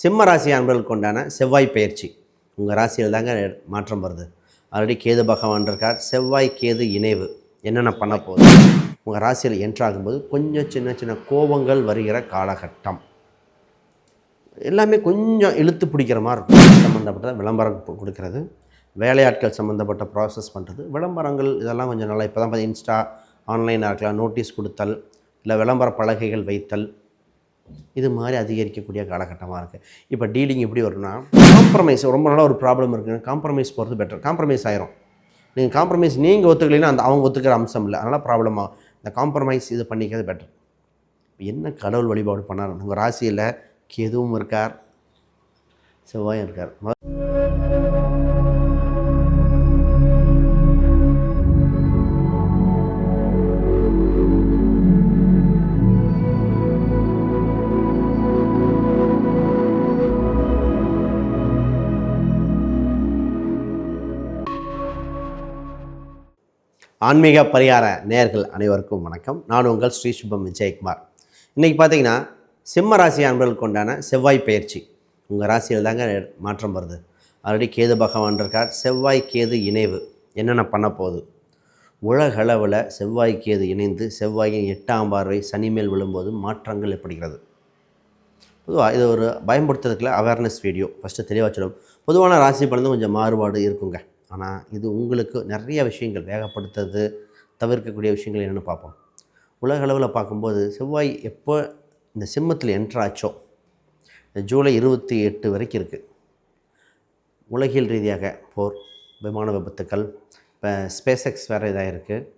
சிம்ம ராசி அன்பர்களுக்கு உண்டான செவ்வாய் பயிற்சி உங்கள் ராசியில் தாங்க மாற்றம் வருது. ஆல்ரெடி கேது பகவான் இருக்கார். செவ்வாய் கேது இணைவு. என்னென்ன பண்ண போகுது? உங்கள் ராசியில் என்ட்ராகும்போது கொஞ்சம் சின்ன சின்ன கோபங்கள் வருகிற காலகட்டம். எல்லாமே கொஞ்சம் இழுத்து பிடிக்கிற மாதிரி இருக்கும். சம்மந்தப்பட்ட விளம்பரம் கொடுக்கறது. வேலையாட்கள் சம்மந்தப்பட்ட ப்ராசஸ் பண்ணுறது விளம்பரங்கள் இதெல்லாம் கொஞ்சம் நல்லா இப்போ தான் பார்த்து இன்ஸ்டா ஆன்லைனாக இருக்கலாம். நோட்டீஸ் கொடுத்தல் இல்லை விளம்பர பலகைகள் வைத்தல். இது மாதிரி அதிகரிக்கக்கூடிய காலகட்டமாக இருக்குது இப்போ டீலிங் எப்படி வரும்னா காம்ப்ரமைஸ் ரொம்ப நாளாக ஒரு ப்ராப்ளம் இருக்குங்க. காம்ப்ரமைஸ் போகிறது பெட்டர் காம்ப்ரமைஸ் ஆயிரும். நீங்கள் காம்ப்ரமைஸ் நீங்கள் ஒத்துக்கலைன்னா அந்த அவங்க ஒத்துக்கிற அம்சம் இல்லை. அதனால் ப்ராப்ளம் ஆகும். இந்த காம்ப்ரமைஸ் இது பண்ணிக்கிறது பெட்டர் என்ன கடவுள் வழிபாடு பண்ணார்? உங்கள் ராசியில் கேதுவும் இருக்கார் செவ்வாயும் இருக்கார். ஆன்மீக பரிகார நேர்கள் அனைவருக்கும் வணக்கம். நான் உங்கள் ஸ்ரீ சுபம் விஜயகுமார். இன்றைக்கி பார்த்தீங்கன்னா சிம்ம ராசி அன்பர்களுக்கு உண்டான செவ்வாய் பயிற்சி உங்கள் ராசியில் தாங்க மாற்றம் வருது. ஆல்ரெடி கேது பகவான் இருக்கார். செவ்வாய் கேது இணைவு. என்னென்ன பண்ண போகுது? உலகளவில் செவ்வாய் கேது இணைந்து செவ்வாயின் எட்டாம் பார்வை சனி மேல் விழும்போது மாற்றங்கள் ஏற்படுகிறது. பொதுவாக இது ஒரு பயன்படுத்துறதுக்குள்ள அவேர்னஸ் வீடியோ ஃபஸ்ட்டு தெளிவாக சொல்லும் பொதுவான ராசி பலந்து கொஞ்சம் மாறுபாடு இருக்குங்க. ஆனால் இது உங்களுக்கு நிறைய விஷயங்கள் வேகப்படுத்துறது தவிர்க்கக்கூடிய விஷயங்கள் என்னென்னு பார்ப்போம். உலக அளவில் பார்க்கும்போது செவ்வாய் எப்போ இந்த சிம்மத்தில் என்ட்ராச்சோ இந்த ஜூலை இருபத்தி எட்டு வரைக்கும் இருக்குது உலகியல் ரீதியாக போர் விமான விபத்துக்கள் இப்போ ஸ்பேஸ் எக்ஸ் வேறு இதாக இருக்குது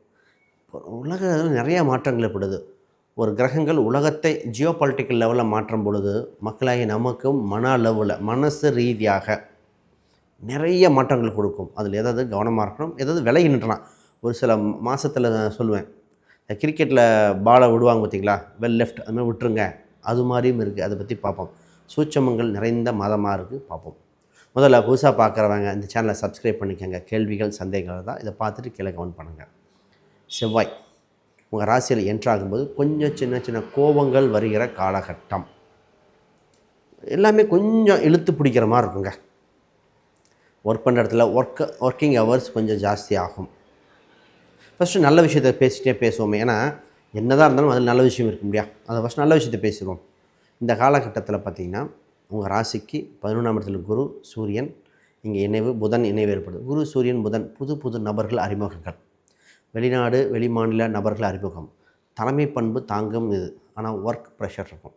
உலக அளவில் நிறையா மாற்றங்கள் ஏற்படுது. ஒரு கிரகங்கள் உலகத்தை ஜியோ பொலிட்டிக்கல் லெவலில் மாற்றும் பொழுது மக்களாகி நமக்கும் மன அளவில் மனசு ரீதியாக நிறைய மாற்றங்கள் கொடுக்கும். அதில் எதாவது கவனமாக இருக்கணும். எதாவது விலகி நின்றலாம் ஒரு சில மாதத்தில் சொல்லுவேன். இந்த கிரிக்கெட்டில் பாலை விடுவாங்க பார்த்தீங்களா? வெல் லெஃப்ட் அதுமாதிரி விட்டுருங்க. அது மாதிரியும் இருக்குது அதை பற்றி பார்ப்போம். சூட்சமங்கள் நிறைந்த மாதமாக இருக்குது பார்ப்போம். முதல்ல புதுசாக பார்க்குறவங்க இந்த சேனலை சப்ஸ்கிரைப் பண்ணிக்கோங்க. கேள்விகள் சந்தேகங்கள் தான் இதை பார்த்துட்டு கீழே கவுண்ட் பண்ணுங்கள் செவ்வாய் உங்கள் ராசியில் என்ட்ராகும்போது கொஞ்சம் சின்ன சின்ன கோபங்கள் வருகிற காலகட்டம். எல்லாமே கொஞ்சம் இழுத்து பிடிக்கிற மாதிரி இருக்குங்க. ஒர்க் பண்ணுற இடத்துல ஒர்க் ஒர்க்கிங் ஹவர்ஸ் கொஞ்சம் ஜாஸ்தி ஆகும். ஃபஸ்ட்டு நல்ல விஷயத்த பேசிட்டே பேசுவோமே. ஏன்னா என்னதான் இருந்தாலும் அதில் நல்ல விஷயம் இருக்க முடியா அதை ஃபஸ்ட் நல்ல விஷயத்த பேசுவோம் இந்த காலகட்டத்தில் பார்த்திங்கன்னா உங்கள் ராசிக்கு பதினொன்றாம் இடத்துல குரு சூரியன் இங்கே இணைவு புதன் இணைவு ஏற்படுது. குரு சூரியன் புதன் புது புது நபர்கள் அறிமுகங்கள். வெளிநாடு வெளிமாநில நபர்கள் அறிமுகம். தலைமை பண்பு தாங்கும் இது. ஆனால் ஒர்க் ப்ரெஷர் இருக்கும்.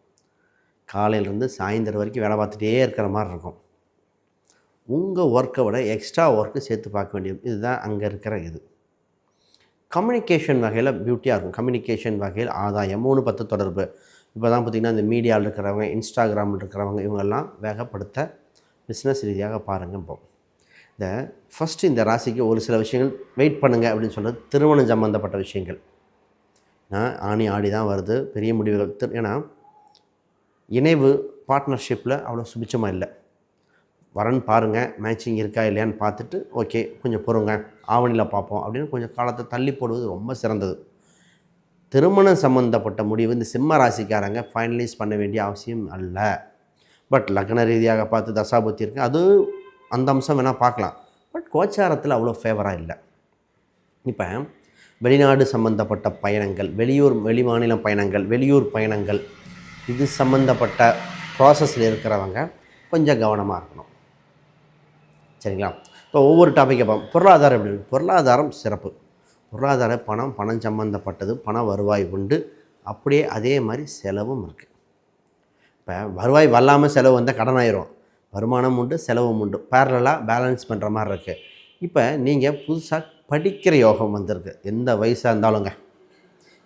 காலையிலேருந்து சாயந்தரம் வரைக்கும் வேலை பார்த்துட்டே இருக்கிற மாதிரி இருக்கும். உங்கள் ஒர்க்கை விட எக்ஸ்ட்ரா ஒர்க்கு சேர்த்து பார்க்க வேண்டியது. இதுதான் அங்கே இருக்கிற இது. கம்யூனிகேஷன் வகையில் பியூட்டியாக இருக்கும். கம்யூனிகேஷன் வகையில் ஆதாயம் மூணு பத்து தொடர்பு. இப்போ தான் பார்த்திங்கன்னா இந்த மீடியாவில் இருக்கிறவங்க இன்ஸ்டாகிராமில் இருக்கிறவங்க இவங்கெல்லாம் வேகப்படுத்த பிஸ்னஸ் ரீதியாக பாருங்கள் இப்போ. இந்த ஃபஸ்ட்டு இந்த ராசிக்கு ஒரு சில விஷயங்கள் வெயிட் பண்ணுங்கள் அப்படின்னு சொல்கிறது திருமணம் சம்மந்தப்பட்ட விஷயங்கள். நான் ஆணி ஆடி தான் வருது. பெரிய முடிவுகள். ஏன்னா இணைவு பார்ட்னர்ஷிப்பில் அவ்வளோ சுபிச்சமாக இல்லை. வரன் பாருங்கள் மேட்சிங் இருக்கா இல்லையான்னு பார்த்துட்டு ஓகே கொஞ்சம் பொறுங்க ஆவணியில் பார்ப்போம் அப்படின்னு கொஞ்சம் காலத்தை தள்ளி போடுவது ரொம்ப சிறந்தது. திருமணம் சம்மந்தப்பட்ட முடிவு இந்த சிம்ம ராசிக்காரங்க ஃபைனலைஸ் பண்ண வேண்டிய அவசியம் அல்ல. பட் லக்ன ரீதியாக பார்த்து தசாபுத்தி இருக்கு. அது அந்த அம்சம் வேணால் பார்க்கலாம். பட் கோச்சாரத்தில் அவ்வளோ ஃபேவராக இல்லை. இப்போ வெளிநாடு சம்மந்தப்பட்ட பயணங்கள் வெளியூர் வெளிமாநில பயணங்கள் வெளியூர் பயணங்கள் இது சம்மந்தப்பட்ட ப்ராசஸில் இருக்கிறவங்க கொஞ்சம் கவனமாக இருக்கணும். சரிங்களா? இப்போ ஒவ்வொரு டாப்பிக்கை பார்ப்போம். பொருளாதாரம் எப்படி பொருளாதாரம் சிறப்பு. பொருளாதார பணம் பணம் சம்மந்தப்பட்டது பண வருவாய் உண்டு. அப்படியே அதே மாதிரி செலவும் இருக்குது இப்போ வருவாய் வல்லாமல் செலவு வந்தால் கடன் ஆயிரும் வருமானம் உண்டு செலவும் உண்டு. பேரலாக பேலன்ஸ் பண்ணுற மாதிரி இருக்குது இப்போ நீங்கள் புதுசாக படிக்கிற யோகம் வந்திருக்கு. எந்த வயசாக இருந்தாலுங்க.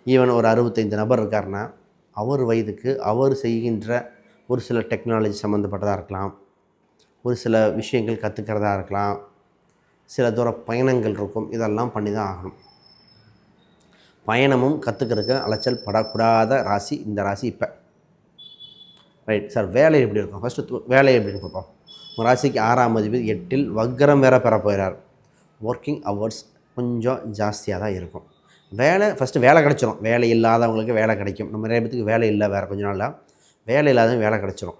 ஈவன் ஒரு அறுபத்தைந்து நபர் இருக்காருன்னா அவர் வயதுக்கு அவர் செய்கின்ற ஒரு சில டெக்னாலஜி சம்மந்தப்பட்டதாக இருக்கலாம். ஒரு சில விஷயங்கள் கற்றுக்கிறதா இருக்கலாம். சில தூர பயணங்கள் இருக்கும். இதெல்லாம் பண்ணி தான் ஆகணும். பயணமும் கற்றுக்கிறதுக்கு அலைச்சல் படக்கூடாத ராசி இந்த ராசி இப்போ. ரைட் சார் வேலை எப்படி இருக்கும்? ஃபஸ்ட்டு வேலை எப்படின்னு பார்ப்போம் உங்கள் ராசிக்கு ஆறாம் அதிபதி எட்டில் வக்ரம் வேற பெற போயிறார் ஒர்க்கிங் ஹவர்ஸ் கொஞ்சம் ஜாஸ்தியாக தான் இருக்கும். வேலை ஃபஸ்ட்டு வேலை கிடச்சிரும். வேலை இல்லாதவங்களுக்கு வேலை கிடைக்கும். நம்ம நிறைய பேத்துக்கு வேலை இல்லை வேறு கொஞ்ச நாளில். வேலை இல்லாதவங்க வேலை கிடச்சிரும்.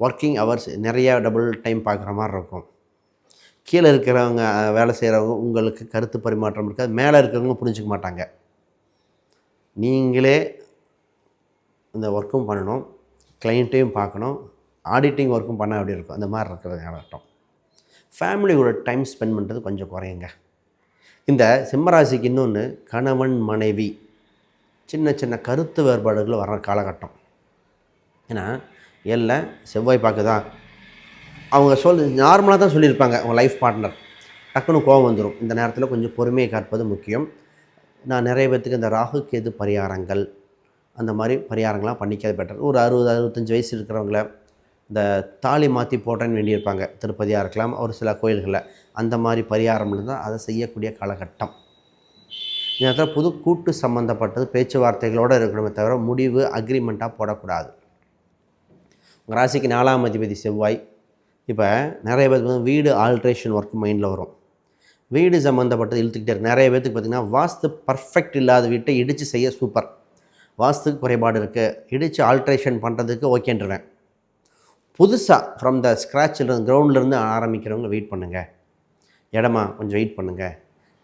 ஒர்க்கிங் ஹவர்ஸ் நிறையா டபுள் டைம் பார்க்குற மாதிரி இருக்கும். கீழே இருக்கிறவங்க வேலை செய்கிறவங்க உங்களுக்கு கருத்து பரிமாற்றம் இருக்காது. மேலே இருக்கிறவங்க புரிஞ்சுக்க மாட்டாங்க. நீங்களே இந்த ஒர்க்கும் பண்ணணும். கிளைண்ட்டையும் பார்க்கணும். ஆடிட்டிங் ஒர்க்கும் பண்ண அப்படி இருக்கும்? அந்த மாதிரி இருக்கிற காலகட்டம் ஃபேமிலியோட டைம் ஸ்பெண்ட் பண்ணுறது கொஞ்சம் குறையுங்க. இந்த சிம்மராசிக்கு இன்னொன்று கணவன் மனைவி. சின்ன சின்ன கருத்து வேறுபாடுகள் வர்ற காலகட்டம். ஏன்னா ஏழில் செவ்வாய் பார்க்குதா அவங்க சொல் நார்மலாக தான் சொல்லியிருப்பாங்க அவங்க லைஃப் பார்ட்னர் டக்குன்னு கோவம் வந்துடும் இந்த நேரத்தில் கொஞ்சம் பொறுமையை காற்பது முக்கியம். நான் நிறைய பேர்த்துக்கு இந்த ராகு கேது பரிகாரங்கள் அந்த மாதிரி பரிகாரங்கள்லாம் பண்ணிக்கிறது பெட்டர் ஒரு அறுபது அறுபத்தஞ்சு வயசு இருக்கிறவங்கள இந்த தாலி மாற்றி போட்டேன்னு வேண்டியிருப்பாங்க. திருப்பதியாக இருக்கலாம் ஒரு சில கோயில்களில். அந்த மாதிரி பரிகாரம் இருந்தால் அதை செய்யக்கூடிய காலகட்டம். இந்த நேரத்தில் புது கூட்டு சம்மந்தப்பட்டது பேச்சுவார்த்தைகளோடு இருக்கணுமே தவிர முடிவு அக்ரிமெண்ட்டாக போடக்கூடாது. உங்கள் ராசிக்கு நாலாம் அதிபதி செவ்வாய். இப்போ நிறைய பேர் வீடு ஆல்ட்ரேஷன் ஒர்க் மைண்டில் வரும். வீடு சம்மந்தப்பட்டது இழுத்துக்கிட்டே நிறைய பேர்த்துக்கு பார்த்திங்கன்னா வாஸ்து பர்ஃபெக்ட் இல்லாத வீட்டை இடித்து செய்ய சூப்பர் வாஸ்துக்கு குறைபாடு இருக்குது இடித்து ஆல்ட்ரேஷன் பண்ணுறதுக்கு ஓகேன்றேன் புதுசாக ஃப்ரம் த ஸ்க்ராட்சில் கிரவுண்ட்லேருந்து ஆரம்பிக்கிறவங்க வெயிட் பண்ணுங்கள் இடமா கொஞ்சம் வெயிட் பண்ணுங்கள்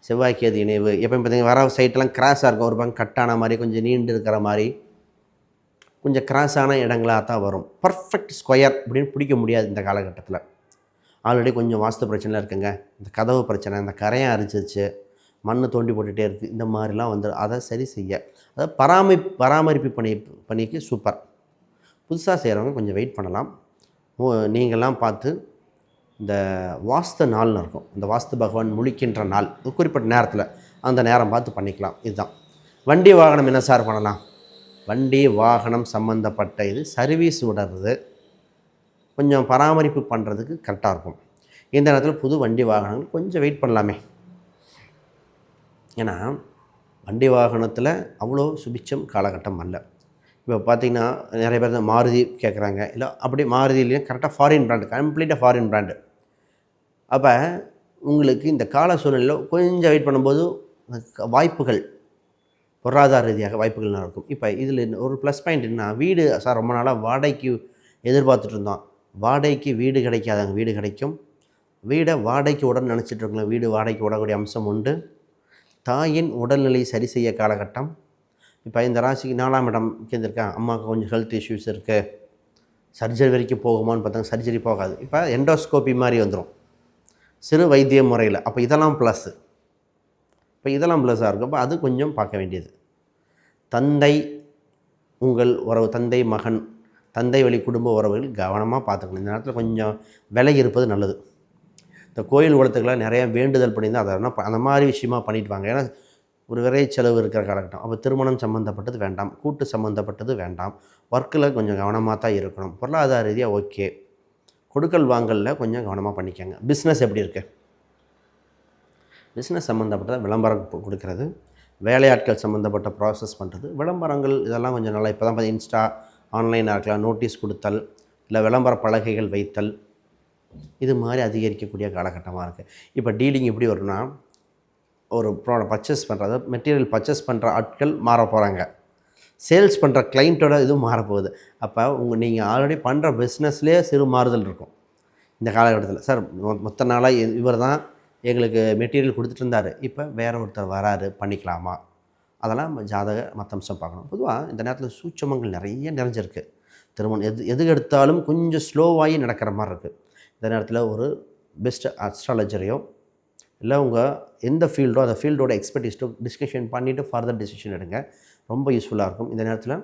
செவ்வாய்க்கு அது இணைவு. எப்போ பார்த்தீங்கன்னா வர சைட்லாம் கிராஸாக இருக்கும். ஒரு பக்கம் கட்டான மாதிரி கொஞ்சம் நீண்டு இருக்கிற மாதிரி. கொஞ்சம் கிராஸான இடங்களாக தான் வரும். பர்ஃபெக்ட் ஸ்கொயர் அப்படின்னு பிடிக்க முடியாது இந்த காலகட்டத்தில். ஆல்ரெடி கொஞ்சம் வாஸ்து பிரச்சனை இருக்குங்க. இந்த கதவு பிரச்சனை இந்த கரையை அரிச்சிருச்சு மண் தோண்டி போட்டுகிட்டே இருக்குது இந்த மாதிரிலாம் வந்து அதை சரி செய்ய. அதாவது பராமரி பராமரிப்பு பணி பணிக்கு சூப்பர் புதுசாக செய்கிறவங்க கொஞ்சம் வெயிட் பண்ணலாம். நீங்கள்லாம் பார்த்து இந்த வாஸ்து நாள்னு இருக்கும். இந்த வாஸ்து பகவான் முழிக்கின்ற நாள். குறிப்பிட்ட நேரத்தில் அந்த நேரம் பார்த்து பண்ணிக்கலாம். இதுதான். வண்டி வாகனம் என்ன சார் பண்ணலாம்? வண்டி வாகனம் சம்மந்தப்பட்ட இது சர்வீஸ் விடுறது கொஞ்சம் பராமரிப்பு பண்ணுறதுக்கு கரெக்டாக இருக்கும். இந்த நேரத்தில் புது வண்டி வாகனங்கள் கொஞ்சம் வெயிட் பண்ணலாமே. ஏன்னா வண்டி வாகனத்தில் அவ்வளோ சுபிச்சம் காலகட்டம் அல்ல. இப்போ பார்த்திங்கன்னா நிறைய பேர் மாருதி கேட்குறாங்க இல்லை அப்படி மாருதியிலையும் கரெக்டாக ஃபாரின் பிராண்டு கம்ப்ளீட்டாக ஃபாரின் பிராண்டு அப்போ உங்களுக்கு இந்த கால சூழ்நிலையில் கொஞ்சம் வெயிட் பண்ணும்போது வாய்ப்புகள் பொருளாதார ரீதியாக வாய்ப்புகள் நல்லா இருக்கும் இப்போ இதில் ஒரு ப்ளஸ் பாயிண்ட் என்ன வீடு சார் ரொம்ப நாளாக வாடகைக்கு எதிர்பார்த்துட்டு இருந்தோம். வாடகைக்கு வீடு கிடைக்காதவங்க வீடு கிடைக்கும். வீடை வாடகைக்கு உடன் நினச்சிட்டு இருக்கோம் வீடு வாடகைக்கு விடக்கூடிய அம்சம் உண்டு. தாயின் உடல்நிலை சரி செய்ய காலகட்டம். இப்போ இந்த ராசிக்கு நாலாம் இடம் கேந்திருக்கேன் அம்மாவுக்கு கொஞ்சம் ஹெல்த் இஷ்யூஸ் இருக்குது சர்ஜரி வரைக்கும் போகுமான்னு பார்த்தாங்க சர்ஜரி போகாது. இப்போ எண்டோஸ்கோப்பி மாதிரி வந்துடும் சிறு வைத்திய முறையில். அப்போ இதெல்லாம் ப்ளஸ்ஸு இப்போ இதெல்லாம் ப்ளஸ்ஸாக இருக்கும். அப்போ அது கொஞ்சம் பார்க்க வேண்டியது. தந்தை உங்கள் உறவு தந்தை மகன் தந்தை வழி குடும்ப உறவுகள் கவனமாக பார்த்துக்கணும். இந்த நேரத்தில் கொஞ்சம் விலை இருப்பது நல்லது. இந்த கோயில் குளத்துக்கெல்லாம் நிறையா வேண்டுதல் பண்ணியிருந்தால் அதை அந்த மாதிரி விஷயமா பண்ணிட்டு வாங்க. ஏன்னா ஒரு விரை செலவு இருக்கிற காலகட்டம். அப்போ திருமணம் சம்மந்தப்பட்டது வேண்டாம். கூட்டு சம்மந்தப்பட்டது வேண்டாம். ஒர்க்கில் கொஞ்சம் கவனமாக தான் இருக்கணும். பொருளாதார ரீதியாக ஓகே கொடுக்கல் வாங்கலில் கொஞ்சம் கவனமாக பண்ணிக்கோங்க. பிஸ்னஸ் எப்படி இருக்குது பிஸ்னஸ் சம்மந்தப்பட்ட விளம்பரம் கொடுக்கறது. வேலையாட்கள் சம்மந்தப்பட்ட ப்ராசஸ் பண்ணுறது விளம்பரங்கள் இதெல்லாம் கொஞ்சம் நல்லா இப்போ தான் இன்ஸ்டா ஆன்லைனாக இருக்கலாம் நோட்டீஸ் கொடுத்தல் இல்லை விளம்பர பலகைகள் வைத்தல். இது மாதிரி அதிகரிக்கக்கூடிய காலகட்டமாக இருக்குது இப்போ டீலிங் எப்படி வரும்னா ஒரு ப்ராடக்ட் பர்ச்சேஸ் பண்ணுறது மெட்டீரியல் பர்ச்சேஸ் பண்ணுற ஆட்கள் மாற போகிறாங்க சேல்ஸ் பண்ணுற கிளைண்ட்டோட இதுவும் மாறப்போகுது அப்போ உங்கள் நீங்கள் ஆல்ரெடி பண்ணுற பிஸ்னஸ்லேயே சிறு மாறுதல் இருக்கும். இந்த காலகட்டத்தில். சார் மொ- மொத்த நாளாக இவர் தான் எங்களுக்கு மெட்டீரியல் கொடுத்துட்டு இருந்தார் இப்போ வேற ஒருத்தர் வராரு பண்ணிக்கலாமா? அதெல்லாம் நம்ம ஜாதக மற்ற அம்சம் பார்க்கணும். பொதுவாக இந்த நேரத்தில் சூட்சமங்கள் நிறைய நிறைஞ்சிருக்கு. திருமணம் எது எது எடுத்தாலும் கொஞ்சம் ஸ்லோவாகி நடக்கிற மாதிரி இருக்குது இந்த நேரத்தில் ஒரு பெஸ்ட் அஸ்ட்ராலஜரையோ இல்லை உங்கள் எந்த ஃபீல்டோ அந்த ஃபீல்டோட எக்ஸ்பர்டிஸ்ட்டோ டிஸ்கஷன் பண்ணிவிட்டு ஃபர்தர் டிசிஷன் எடுங்க. ரொம்ப யூஸ்ஃபுல்லாக இருக்கும். இந்த நேரத்தில்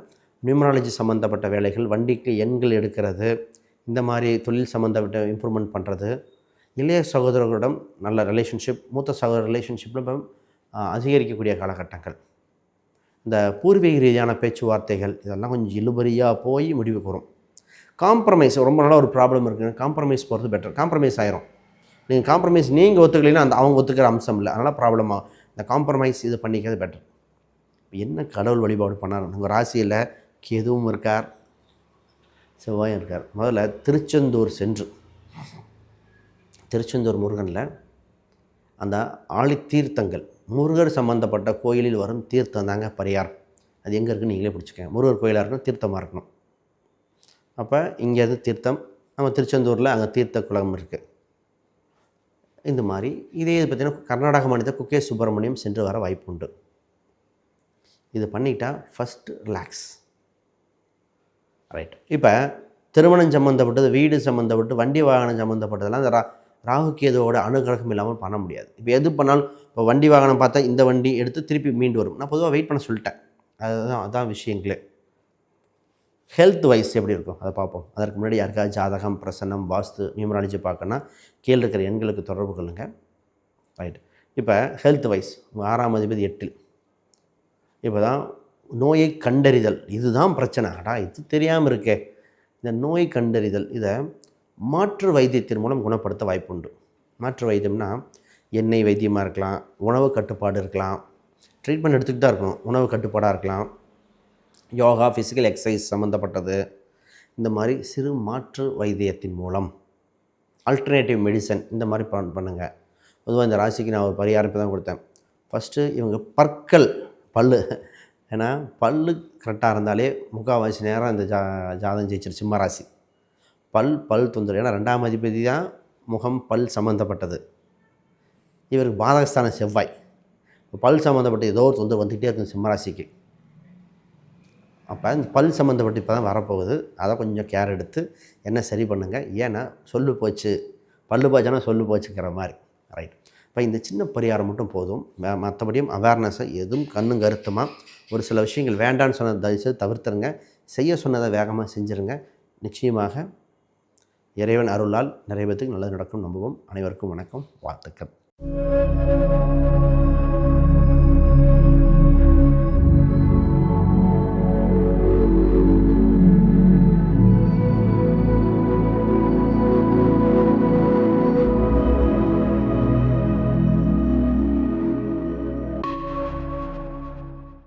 நியூமராலஜி சம்மந்தப்பட்ட வேலைகள் வண்டிக்கு எண்கள் எடுக்கிறது இந்த மாதிரி தொழில் சம்மந்தப்பட்ட இம்ப்ரூவ்மெண்ட் பண்ணுறது இளைய சகோதரர்களிடம் நல்ல ரிலேஷன்ஷிப் மூத்த சகோதர ரிலேஷன்ஷிப்பில் அதிகரிக்கக்கூடிய காலகட்டங்கள். இந்த பூர்வீக ரீதியான பேச்சுவார்த்தைகள் இதெல்லாம் கொஞ்சம் இழுபறியாக போய் முடிவுக்கு வரும் காம்ப்ரமைஸ் ரொம்ப நாளாக ஒரு ப்ராப்ளம் இருக்குங்க. காம்ப்ரமைஸ் போகிறது பெட்டர் காம்ப்ரமைஸ் ஆயிரும். நீங்கள் காம்ப்ரமைஸ் நீங்கள் ஒத்துக்கலைன்னா அந்த அவங்க ஒத்துக்கிற அம்சம் இல்லை. அதனால் ப்ராப்ளம் ஆகும். இந்த காம்ப்ரமைஸ் இது பண்ணிக்கிறது பெட்டர் என்ன கடவுள் வழிபாடு பண்ணார்? உங்கள் ராசியில் கேதுவும் இருக்கார் செவ்வாயும் இருக்கார். முதல்ல திருச்செந்தூர் சென்று. திருச்செந்தூர் முருகனில் அந்த ஆழி தீர்த்தங்கள் முருகர் சம்மந்தப்பட்ட கோயிலில் வரும் தீர்த்தம் தாங்க பரிகாரம். அது எங்கே இருக்குன்னு நீங்களே பிடிச்சிக்கோங்க. முருகர் கோயிலாக இருக்கணும் தீர்த்தமாக இருக்கணும். அப்போ இங்கேருந்து தீர்த்தம் நம்ம திருச்செந்தூரில் அங்கே தீர்த்த குளம் இருக்குது இந்த மாதிரி இதே இது பார்த்திங்கன்னா கர்நாடக மாநிலத்தில் குக்கே சுப்பிரமணியம் சென்று வர வாய்ப்பு உண்டு இது பண்ணிட்டா ஃபஸ்ட் ரிலாக்ஸ் ரைட் இப்போ திருமணம் சம்மந்தப்பட்டது வீடு சம்மந்தப்பட்டு வண்டி வாகனம் சம்மந்தப்பட்டதெல்லாம் இந்த ரா ராகு கேதுவோட அனுகிரகம் இல்லாமல் பண்ண முடியாது. இப்போ எது பண்ணாலும் இப்போ வண்டி வாகனம் பார்த்தா இந்த வண்டி எடுத்து திருப்பி மீண்டு வரும். நான் பொதுவாக வெயிட் பண்ண சொல்லிட்டேன். அதுதான் அதான் விஷயங்களே. ஹெல்த் வைஸ் எப்படி இருக்கும்? அதை பார்ப்போம். அதற்கு முன்னாடி யாருக்காவது ஜாதகம் பிரசன்னம் வாஸ்து நியூமராலஜி பார்க்கணுன்னா கீழே இருக்கிற எண்களுக்கு தொடர்பு கொள்ளுங்கள் ரைட் இப்போ ஹெல்த் வைஸ் ஆறாம் அதிபதி எட்டில். இப்போ தான் நோயை கண்டறிதல். இதுதான் பிரச்சனை. அடா இது தெரியாமல் இருக்கே. இந்த நோய் கண்டறிதல் இதை மாற்று வைத்தியத்தின் மூலம் குணப்படுத்த வாய்ப்புண்டு. மாற்று வைத்தியம்னா எண்ணெய் வைத்தியமாக இருக்கலாம் உணவு கட்டுப்பாடு இருக்கலாம் ட்ரீட்மெண்ட் எடுத்துக்கிட்டு தான் இருக்கணும் உணவு கட்டுப்பாடாக இருக்கலாம். யோகா ஃபிசிக்கல் எக்ஸசைஸ் சம்மந்தப்பட்டது இந்த மாதிரி சிறு மாற்று வைத்தியத்தின் மூலம் அல்டர்னேட்டிவ் மெடிசன் இந்த மாதிரி பண் பண்ணுங்கள் பொதுவாக இந்த ராசிக்கு நான் ஒரு பரிகாரம் தான் கொடுத்தேன். ஃபஸ்ட்டு இவங்க பற்கள் பல்லு. ஏன்னா பல்லு கரெக்டாக இருந்தாலே முக்கால்வாசி நேரம் இந்த ஜா ஜாதகம் ஜெயிச்சிரு சிம்ம ராசி. பல் பல் தொந்தரவு. ஏன்னா ரெண்டாம் அதிபதி தான் முகம் பல் சம்மந்தப்பட்டது இவருக்கு பாதகஸ்தான செவ்வாய். பல் சம்மந்தப்பட்ட ஏதோ ஒரு தொந்தரவு வந்துகிட்டே இருக்கும் சிம்மராசிக்கு. அப்போ இந்த பல் சம்மந்தப்பட்டு இப்போ தான் வரப்போகுது. அதை கொஞ்சம் கேர் எடுத்து என்ன சரி பண்ணுங்கள் ஏன்னா சொல்லு போச்சு. பல்லு போச்சுன்னா சொல்லு போச்சுங்கிற மாதிரி. ரைட் இப்போ இந்த சின்ன பரிகாரம் மட்டும் போதும். மற்றபடியும் அவேர்னஸை எதுவும் கண்ணும் கருத்துமாக ஒரு சில விஷயங்கள் வேண்டான்னு சொன்னதை தயவுசெய்து தவிர்த்துருங்க. செய்ய சொன்னதை வேகமாக செஞ்சுருங்க. நிச்சயமாக இறைவன் அருளால் நிறைவேற்றுக்கு நல்லது நடக்கும் நம்புவோம். அனைவருக்கும் வணக்கம். வாழ்த்துக்கள்.